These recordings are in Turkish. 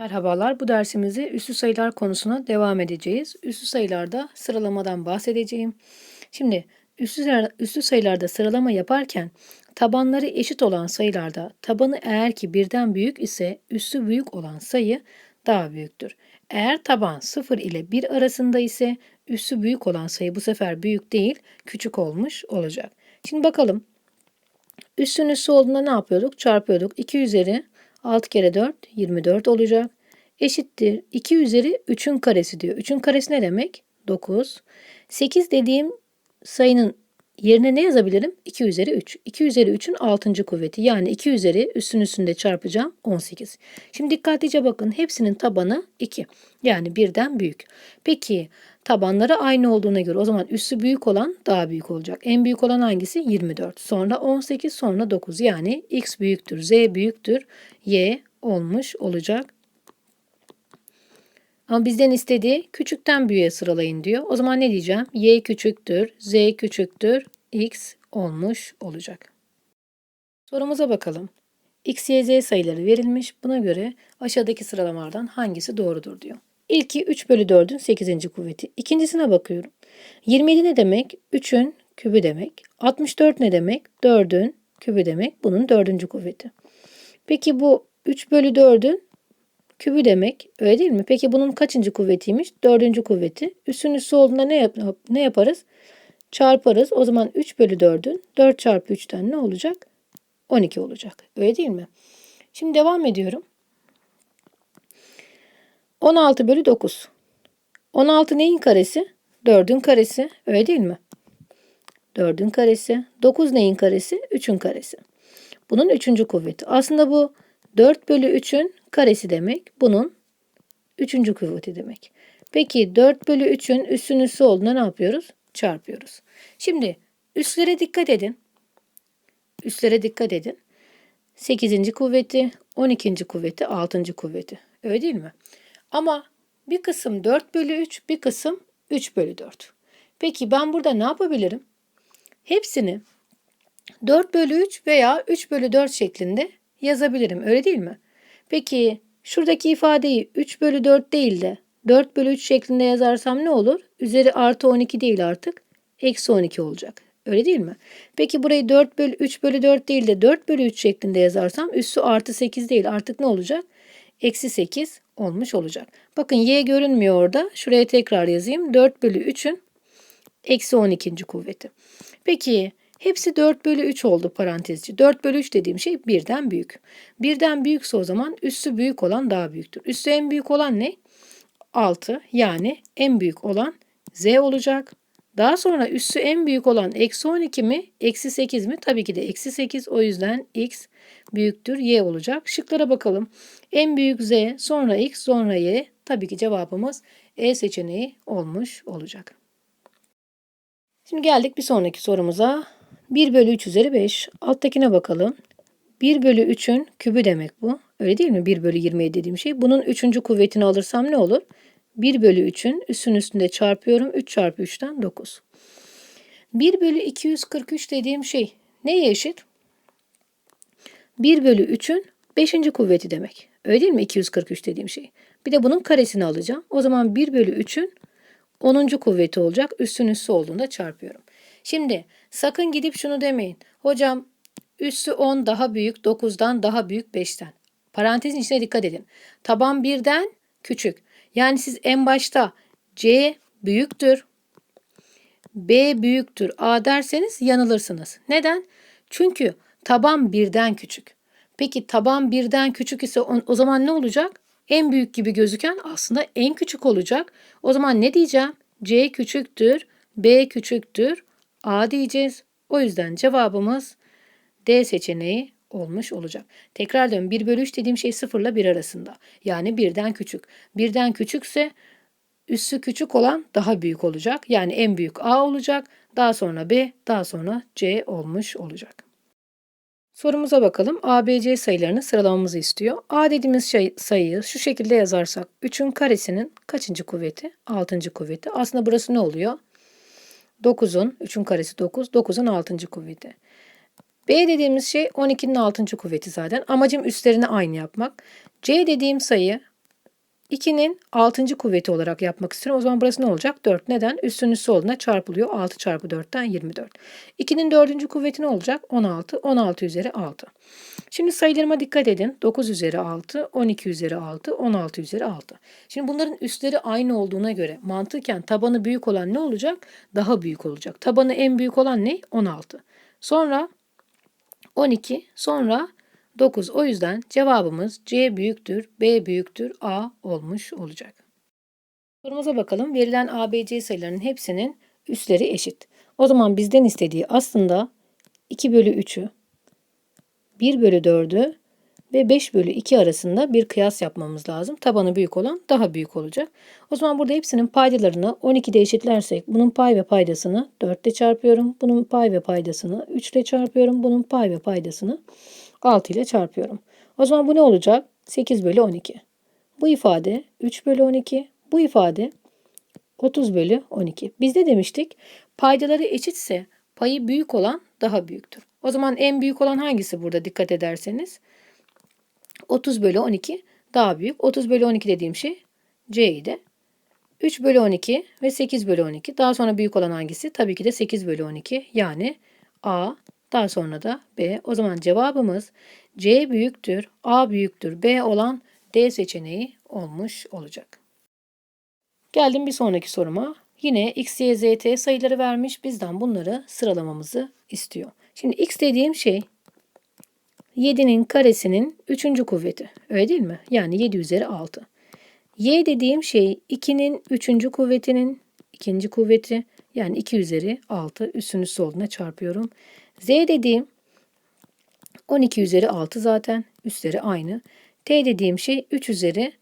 Merhabalar, bu dersimizde üslü sayılar konusuna devam edeceğiz. Üslü sayılarda sıralamadan bahsedeceğim. Şimdi üslü, üslü sayılarda sıralama yaparken tabanları eşit olan sayılarda tabanı eğer ki birden büyük ise üssü büyük olan sayı daha büyüktür. Eğer taban 0 ile 1 arasında ise üssü büyük olan sayı bu sefer büyük değil küçük olmuş olacak. Şimdi bakalım Üstün üssü olduğunda ne yapıyorduk? Çarpıyorduk. 2 üzeri 6 kere 4 24 olacak. Eşittir 2 üzeri 3'ün karesi diyor. 3'ün karesi ne demek? 9. 8 dediğim sayının yerine ne yazabilirim? 2 üzeri 3. 2 üzeri 3'ün 6. kuvveti. Yani 2 üzeri üstün üstünde çarpacağım 18. Şimdi dikkatlice bakın. Hepsinin tabanı 2. Yani birden büyük. Peki tabanları aynı olduğuna göre o zaman üssü büyük olan daha büyük olacak. En büyük olan hangisi? 24. Sonra 18 sonra 9. Yani x büyüktür, z büyüktür, y olmuş olacak. Ama bizden istediği küçükten büyüğe sıralayın diyor. O zaman ne diyeceğim? Y küçüktür, Z küçüktür, X olmuş olacak. Sorumuza bakalım. X, Y, Z sayıları verilmiş. Buna göre aşağıdaki sıralamalardan hangisi doğrudur diyor. İlki 3 bölü 4'ün 8. kuvveti. İkincisine bakıyorum. 27 ne demek? 3'ün kübü demek. 64 ne demek? 4'ün kübü demek. Bunun 4. kuvveti. Peki bu 3 bölü 4'ün kübü demek. Öyle değil mi? Peki bunun kaçıncı kuvvetiymiş? Dördüncü kuvveti. Üssün üssü olduğunda ne, yap ne yaparız? Çarparız. O zaman 3 bölü 4'ün 4 çarpı 3'ten ne olacak? 12 olacak. Öyle değil mi? Şimdi devam ediyorum. 16 bölü 9. 16 neyin karesi? 4'ün karesi. Öyle değil mi? 4'ün karesi. 9 neyin karesi? 3'ün karesi. Bunun 3. kuvveti. Aslında bu 4 bölü 3'ün karesi demek. Bunun 3. kuvveti demek. Peki 4 bölü 3'ün üssün üssü olduğunda ne yapıyoruz? Çarpıyoruz. Şimdi üslere dikkat edin. Üslere dikkat edin. 8. kuvveti, 12. kuvveti, 6. kuvveti. Öyle değil mi? Ama bir kısım 4 bölü 3, bir kısım 3 bölü 4. Peki ben burada ne yapabilirim? Hepsini 4 bölü 3 veya 3 bölü 4 şeklinde yazabilirim. Öyle değil mi? Peki şuradaki ifadeyi 3 bölü 4 değil de 4 bölü 3 şeklinde yazarsam ne olur? Üzeri artı 12 değil artık. Eksi 12 olacak. Öyle değil mi? Peki burayı 4 bölü 3 bölü 4 değil de 4 bölü 3 şeklinde yazarsam üssü artı 8 değil. Artık ne olacak? Eksi 8 olmuş olacak. Bakın y görünmüyor orada. Şuraya tekrar yazayım. 4 bölü 3'ün eksi 12. kuvveti. Peki hepsi 4 bölü 3 oldu parantezci. 4 bölü 3 dediğim şey birden büyük. Birden büyükse o zaman üssü büyük olan daha büyüktür. Üssü en büyük olan ne? 6 yani en büyük olan z olacak. Daha sonra üssü en büyük olan eksi 12 mi? Eksi 8 mi? Tabii ki de eksi 8. O yüzden x büyüktür y olacak. Şıklara bakalım. En büyük z, sonra x, sonra y. Tabii ki cevabımız E seçeneği olmuş olacak. Şimdi geldik bir sonraki sorumuza. 1 bölü 3 üzeri 5. Alttakine bakalım. 1 bölü 3'ün kübü demek bu. Öyle değil mi? 1 bölü 27 dediğim şey. Bunun 3. kuvvetini alırsam ne olur? 1 bölü 3'ün üstün üstünde çarpıyorum. 3 çarpı 3'ten 9. 1 bölü 243 dediğim şey neye eşit? 1 bölü 3'ün 5. kuvveti demek. Öyle değil mi 243 dediğim şey? Bir de bunun karesini alacağım. O zaman 1 bölü 3'ün 10. kuvveti olacak. Üstün üssü olduğunda çarpıyorum. Şimdi sakın gidip şunu demeyin. Hocam üssü 10 daha büyük 9'dan daha büyük 5'ten. Parantezin içine dikkat edin. Taban 1'den küçük. Yani siz en başta C büyüktür, B büyüktür, A derseniz yanılırsınız. Neden? Çünkü taban birden küçük. Peki taban birden küçük ise o zaman ne olacak? En büyük gibi gözüken aslında en küçük olacak. O zaman ne diyeceğim? C küçüktür, B küçüktür, A diyeceğiz. O yüzden cevabımız D seçeneği olmuş olacak. Tekrar diyorum 1 bölü 3 dediğim şey 0 ile 1 arasında. Yani birden küçük. Birden küçükse üssü küçük olan daha büyük olacak. Yani en büyük A olacak. Daha sonra B, daha sonra C olmuş olacak. Sorumuza bakalım. ABC sayılarını sıralamamızı istiyor. A dediğimiz şey, sayıyı şu şekilde yazarsak 3'ün karesinin kaçıncı kuvveti? 6. kuvveti. Aslında burası ne oluyor? 9'un, 3'ün karesi 9, 9'un 6. kuvveti. B dediğimiz şey 12'nin 6. kuvveti zaten. Amacım üstlerini aynı yapmak. C dediğim sayı 2'nin 6. kuvveti olarak yapmak istiyorum. O zaman burası ne olacak? 4. Neden? Üstün üssü olduğuna çarpılıyor. 6 çarpı 4'ten 24. 2'nin 4. kuvveti ne olacak? 16. 16 üzeri 6. Şimdi sayılarıma dikkat edin. 9 üzeri 6, 12 üzeri 6, 16 üzeri 6. Şimdi bunların üstleri aynı olduğuna göre mantıken tabanı büyük olan ne olacak? Daha büyük olacak. Tabanı en büyük olan ne? 16. Sonra 12, sonra 9. O yüzden cevabımız C büyüktür, B büyüktür, A olmuş olacak. Sorumuza bakalım. Verilen ABC sayılarının hepsinin üstleri eşit. O zaman bizden istediği aslında 2 bölü 3'ü, 1 bölü 4'ü ve 5 bölü 2 arasında bir kıyas yapmamız lazım. Tabanı büyük olan daha büyük olacak. O zaman burada hepsinin paydalarını 12'de eşitlersek bunun pay ve paydasını 4 ile çarpıyorum. Bunun pay ve paydasını 3 ile çarpıyorum. Bunun pay ve paydasını 6 ile çarpıyorum. O zaman bu ne olacak? 8 bölü 12. Bu ifade 3 bölü 12. Bu ifade 30 bölü 12. Biz de demiştik paydaları eşitse payı büyük olan daha büyüktür. O zaman en büyük olan hangisi burada dikkat ederseniz? 30 bölü 12 daha büyük. 30 bölü 12 dediğim şey C idi. 3 bölü 12 ve 8 bölü 12. Daha sonra büyük olan hangisi? Tabii ki de 8 bölü 12 yani A daha sonra da B. O zaman cevabımız C büyüktür, A büyüktür, B olan D seçeneği olmuş olacak. Geldim bir sonraki soruma. Yine x, y, z, t sayıları vermiş. Bizden bunları sıralamamızı istiyor. Şimdi x dediğim şey 7'nin karesinin 3. kuvveti. Öyle değil mi? Yani 7 üzeri 6. Y dediğim şey 2'nin 3. kuvvetinin 2. kuvveti. Yani 2 üzeri 6 üstün üstü olduğuna çarpıyorum. Z dediğim 12 üzeri 6 zaten. Üstleri aynı. T dediğim şey 3 üzeri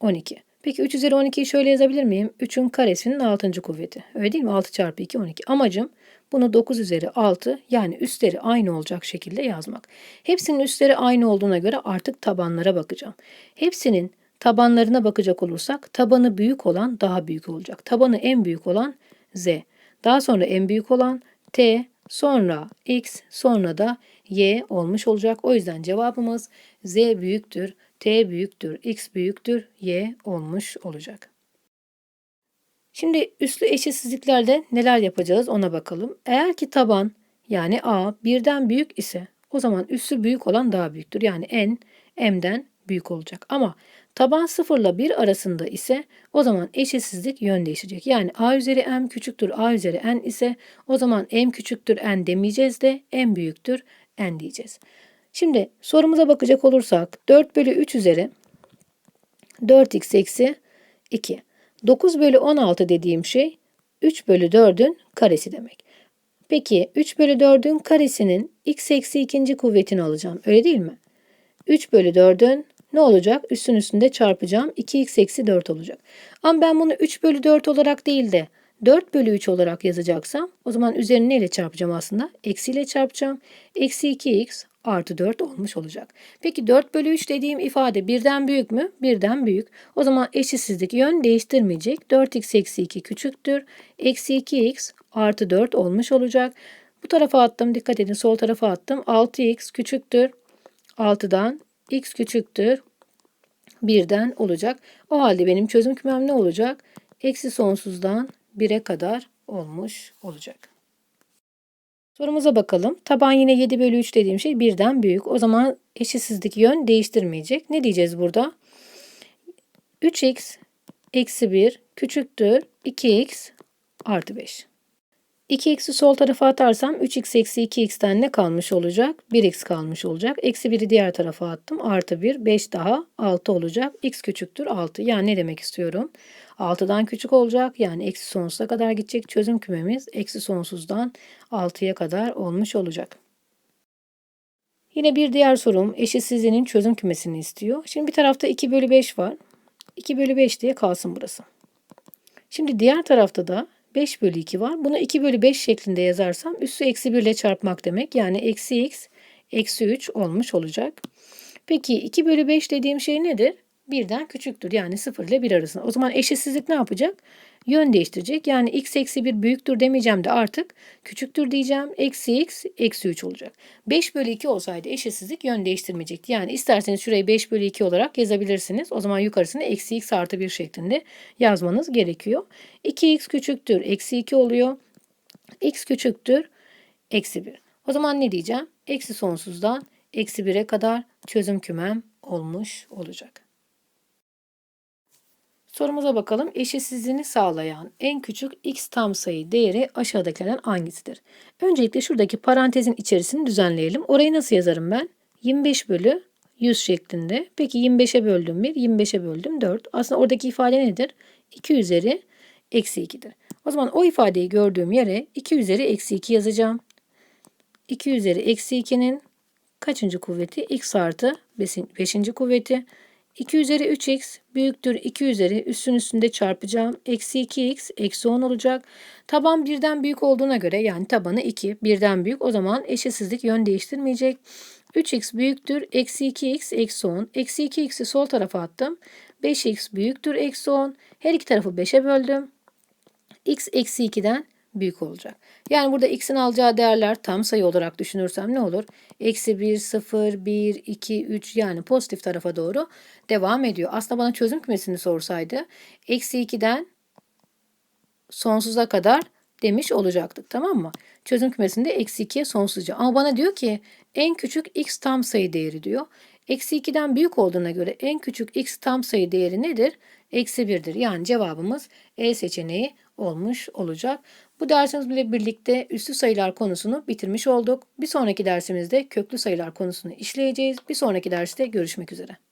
12. Peki 3 üzeri 12'yi şöyle yazabilir miyim? 3'ün karesinin 6. kuvveti. Öyle değil mi? 6 çarpı 2 12. Amacım bunu 9 üzeri 6 yani üstleri aynı olacak şekilde yazmak. Hepsinin üstleri aynı olduğuna göre artık tabanlara bakacağım. Hepsinin tabanlarına bakacak olursak tabanı büyük olan daha büyük olacak. Tabanı en büyük olan Z. Daha sonra en büyük olan T, sonra X, sonra da Y olmuş olacak. O yüzden cevabımız Z büyüktür, T büyüktür, X büyüktür, Y olmuş olacak. Şimdi üslü eşitsizliklerde neler yapacağız ona bakalım. Eğer ki taban yani A birden büyük ise o zaman üssü büyük olan daha büyüktür. Yani n m'den büyük olacak. Ama taban 0 ile 1 arasında ise o zaman eşitsizlik yön değişecek. Yani a üzeri m küçüktür a üzeri n ise o zaman m küçüktür n demeyeceğiz de m büyüktür n diyeceğiz. Şimdi sorumuza bakacak olursak 4 bölü 3 üzeri 4x eksi 2. 9 bölü 16 dediğim şey 3 bölü 4'ün karesi demek. Peki 3 bölü 4'ün karesinin x eksi ikinci kuvvetini alacağım. Öyle değil mi? 3 bölü 4'ün ne olacak? Üstün üstünde çarpacağım. 2x eksi 4 olacak. Ama ben bunu 3 bölü 4 olarak değil de 4 bölü 3 olarak yazacaksam o zaman üzerine neyle çarpacağım aslında? Eksiyle çarpacağım. Eksi 2x artı 4 olmuş olacak. Peki 4 bölü 3 dediğim ifade birden büyük mü? Birden büyük. O zaman eşitsizlik yön değiştirmeyecek. 4x eksi 2 küçüktür. Eksi 2x artı 4 olmuş olacak. Bu tarafa attım. Dikkat edin sol tarafa attım. 6x küçüktür. 6'dan x küçüktür. 1'den olacak. O halde benim çözüm kümem ne olacak? Eksi sonsuzdan 1'e kadar olmuş olacak. Sorumuza bakalım. Taban yine 7 bölü 3 dediğim şey birden büyük. O zaman eşitsizlik yön değiştirmeyecek. Ne diyeceğiz burada? 3x eksi 1 küçüktür 2x artı 5. 2x'i sol tarafa atarsam 3x eksi 2x'ten ne kalmış olacak? 1x kalmış olacak. Eksi 1'i diğer tarafa attım. Artı 1, 5 daha 6 olacak. x küçüktür 6. Yani ne demek istiyorum? 6'dan küçük olacak. Yani eksi sonsuza kadar gidecek. Çözüm kümemiz eksi sonsuzdan 6'ya kadar olmuş olacak. Yine bir diğer sorum eşitsizliğinin çözüm kümesini istiyor. Şimdi bir tarafta 2 bölü 5 var. 2 bölü 5 diye kalsın burası. Şimdi diğer tarafta da 5 bölü 2 var. Bunu 2 bölü 5 şeklinde yazarsam üssü eksi 1 ile çarpmak demek. Yani eksi x eksi 3 olmuş olacak. Peki 2 bölü 5 dediğim şey nedir? Birden küçüktür. Yani 0 ile 1 arasında. O zaman eşitsizlik ne yapacak? Yön değiştirecek. Yani x eksi 1 büyüktür demeyeceğim de artık küçüktür diyeceğim. Eksi x eksi 3 olacak. 5 bölü 2 olsaydı eşitsizlik yön değiştirmeyecekti. Yani isterseniz şurayı 5 bölü 2 olarak yazabilirsiniz. O zaman yukarısını eksi x artı 1 şeklinde yazmanız gerekiyor. 2x küçüktür. Eksi 2 oluyor. x küçüktür. Eksi 1. O zaman ne diyeceğim? Eksi sonsuzdan eksi 1'e kadar çözüm kümem olmuş olacak. Sorumuza bakalım. Eşitsizliğini sağlayan en küçük x tam sayı değeri aşağıdakilerden hangisidir? Öncelikle şuradaki parantezin içerisini düzenleyelim. Orayı nasıl yazarım ben? 25 bölü 100 şeklinde. Peki 25'e böldüm 1, 25'e böldüm 4. Aslında oradaki ifade nedir? 2 üzeri eksi 2'dir. O zaman o ifadeyi gördüğüm yere 2 üzeri eksi 2 yazacağım. 2 üzeri eksi 2'nin kaçıncı kuvveti? x artı 5. kuvveti. 2 üzeri 3x büyüktür 2 üzeri üstün üstünde çarpacağım. Eksi 2x eksi 10 olacak. Taban birden büyük olduğuna göre yani tabanı 2 birden büyük o zaman eşitsizlik yön değiştirmeyecek. 3x büyüktür eksi 2x eksi 10. Eksi 2x'i sol tarafa attım. 5x büyüktür eksi 10. Her iki tarafı 5'e böldüm. x eksi 2'den büyük olacak. Yani burada x'in alacağı değerler tam sayı olarak düşünürsem ne olur? Eksi 1, 0, 1, 2, 3 yani pozitif tarafa doğru devam ediyor. Aslında bana çözüm kümesini sorsaydı eksi 2'den sonsuza kadar demiş olacaktık tamam mı? Çözüm kümesinde eksi 2'ye sonsuzca. Ama bana diyor ki en küçük x tam sayı değeri diyor. Eksi 2'den büyük olduğuna göre en küçük x tam sayı değeri nedir? Eksi 1'dir. Yani cevabımız E seçeneği olmuş olacak. Bu dersimizle birlikte üslü sayılar konusunu bitirmiş olduk. Bir sonraki dersimizde köklü sayılar konusunu işleyeceğiz. Bir sonraki derste görüşmek üzere.